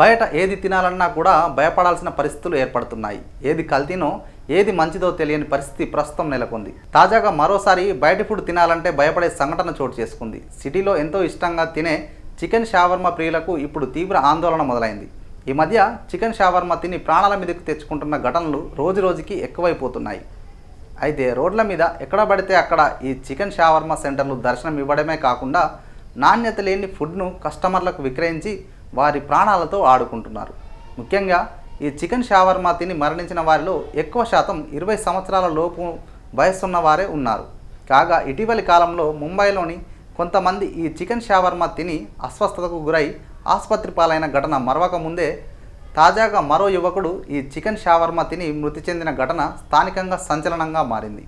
బయట ఏది తినాలన్నా కూడా భయపడాల్సిన పరిస్థితులు ఏర్పడుతున్నాయి. ఏది కల్తీనో ఏది మంచిదో తెలియని పరిస్థితి ప్రస్తుతం నెలకొంది. తాజాగా మరోసారి బయట ఫుడ్ తినాలంటే భయపడే సంఘటన చోటు చేసుకుంది. సిటీలో ఎంతో ఇష్టంగా తినే చికెన్ షావర్మా ప్రియులకు ఇప్పుడు తీవ్ర ఆందోళన మొదలైంది. ఈ మధ్య చికెన్ షావర్మా తిని ప్రాణాల మీదకు తెచ్చుకుంటున్న ఘటనలు రోజు రోజుకి ఎక్కువైపోతున్నాయి. అయితే రోడ్ల మీద ఎక్కడ పడితే అక్కడ ఈ చికెన్ షావర్మా సెంటర్లు దర్శనం ఇవ్వడమే కాకుండా నాణ్యత లేని ఫుడ్ను కస్టమర్లకు విక్రయించి వారి ప్రాణాలతో ఆడుకుంటున్నారు. ముఖ్యంగా ఈ చికెన్ షావర్మా తిని మరణించిన వారిలో ఎక్కువ శాతం ఇరవై సంవత్సరాల లోపు వయస్సున్న వారే ఉన్నారు. కాగా ఇటీవలి కాలంలో ముంబైలోని కొంతమంది ఈ చికెన్ షావర్మా తిని అస్వస్థతకు గురై ఆసుపత్రి పాలైన ఘటన మరవక ముందే తాజాగా మరో యువకుడు ఈ చికెన్ షావర్మా తిని మృతి చెందిన ఘటన స్థానికంగా సంచలనంగా మారింది.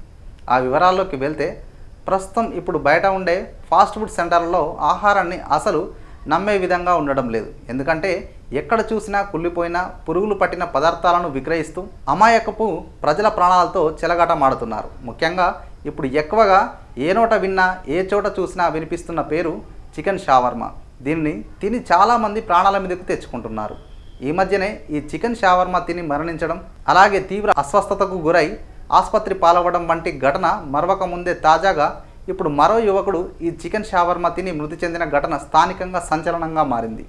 ఆ వివరాల్లోకి వెళ్తే ప్రస్తుతం ఇప్పుడు బయట ఉండే ఫాస్ట్ ఫుడ్ సెంటర్లలో ఆహారాన్ని అసలు నమ్మే విధంగా ఉండడం లేదు. ఎందుకంటే ఎక్కడ చూసినా కుళ్ళిపోయిన పురుగులు పట్టిన పదార్థాలను విక్రయిస్తూ అమాయకపు ప్రజల ప్రాణాలతో చెలగాటమాడుతున్నారు ముఖ్యంగా ఇప్పుడు ఎక్కువగా ఏ నోట విన్నా ఏ చోట చూసినా వినిపిస్తున్న పేరు చికెన్ షావర్మా. దీన్ని తిని చాలామంది ప్రాణాల మీదకు తెచ్చుకుంటున్నారు. ఈ మధ్యనే ఈ చికెన్ షావర్మా తిని మరణించడం అలాగే తీవ్ర అస్వస్థతకు గురై ఆసుపత్రి పాలవడం వంటి ఘటన మరవక ముందే తాజాగా ఇప్పుడు మరో యువకుడు ఈ చికెన్ షావర్మా తిని మృతి చెందిన ఘటన స్థానికంగా సంచలనంగా మారింది.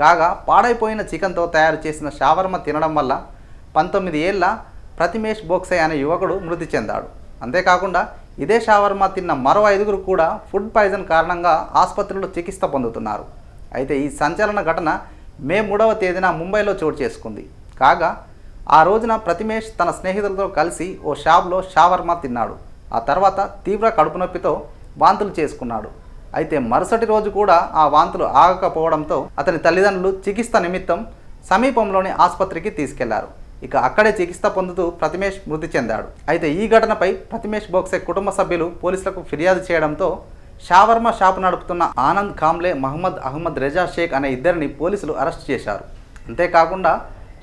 కాగా పాడైపోయిన చికెన్తో తయారు చేసిన షావర్మా తినడం వల్ల పంతొమ్మిది ఏళ్ళ ప్రతిమేష్ బోక్సే అనే యువకుడు మృతి చెందాడు. అంతేకాకుండా ఇదే షావర్మా తిన్న మరో ఐదుగురు కూడా ఫుడ్ పాయిజన్ కారణంగా ఆసుపత్రిలో చికిత్స పొందుతున్నారు. అయితే ఈ సంచలన ఘటన మే మూడవ తేదీన ముంబైలో చోటు చేసుకుంది. కాగా ఆ రోజున ప్రతిమేష్ తన స్నేహితులతో కలిసి ఓ షాప్లో షావర్మా తిన్నాడు. ఆ తర్వాత తీవ్ర కడుపు నొప్పితో వాంతులు చేసుకున్నాడు. అయితే మరుసటి రోజు కూడా ఆ వాంతులు ఆగకపోవడంతో అతని తల్లిదండ్రులు చికిత్స నిమిత్తం సమీపంలోని ఆసుపత్రికి తీసుకెళ్ళారు. ఇక అక్కడే చికిత్స పొందుతూ ప్రతిమేష్ మృతి చెందాడు. అయితే ఈ ఘటనపై ప్రతిమేష్ బోక్సే కుటుంబ సభ్యులు పోలీసులకు ఫిర్యాదు చేయడంతో షావర్మ షాపు నడుపుతున్న ఆనంద్ కాంబ్లే మహమ్మద్ అహ్మద్ రెజా షేక్ అనే ఇద్దరిని పోలీసులు అరెస్ట్ చేశారు. అంతేకాకుండా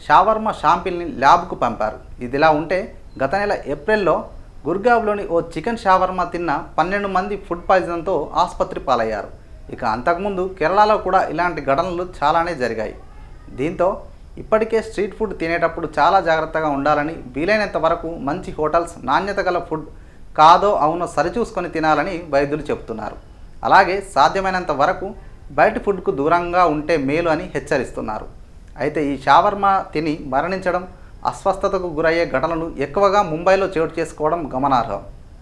షావర్మ షాంపిల్ని ల్యాబ్కు పంపారు. ఇదిలా ఉంటే గత నెల ఏప్రిల్లో గుర్గావ్లోని ఓ చికెన్ షావర్మా తిన్న పన్నెండు మంది ఫుడ్ పాయిజన్తో ఆసుపత్రి పాలయ్యారు. ఇక అంతకుముందు కేరళలో కూడా ఇలాంటి ఘటనలు చాలానే జరిగాయి. దీంతో ఇప్పటికే స్ట్రీట్ ఫుడ్ తినేటప్పుడు చాలా జాగ్రత్తగా ఉండాలని వీలైనంత వరకు మంచి హోటల్స్ నాణ్యత గల ఫుడ్ కాదో అవునో సరిచూసుకొని తినాలని వైద్యులు చెబుతున్నారు. అలాగే సాధ్యమైనంత వరకు బయట ఫుడ్కు దూరంగా ఉంటే మేలు అని హెచ్చరిస్తున్నారు. అయితే ఈ షావర్మా తిని మరణించడం అస్వస్థతకు గురయ్యే ఘటనలు ఎక్కువగా ముంబైలో చోటు చేసుకోవడం గమనార్హం.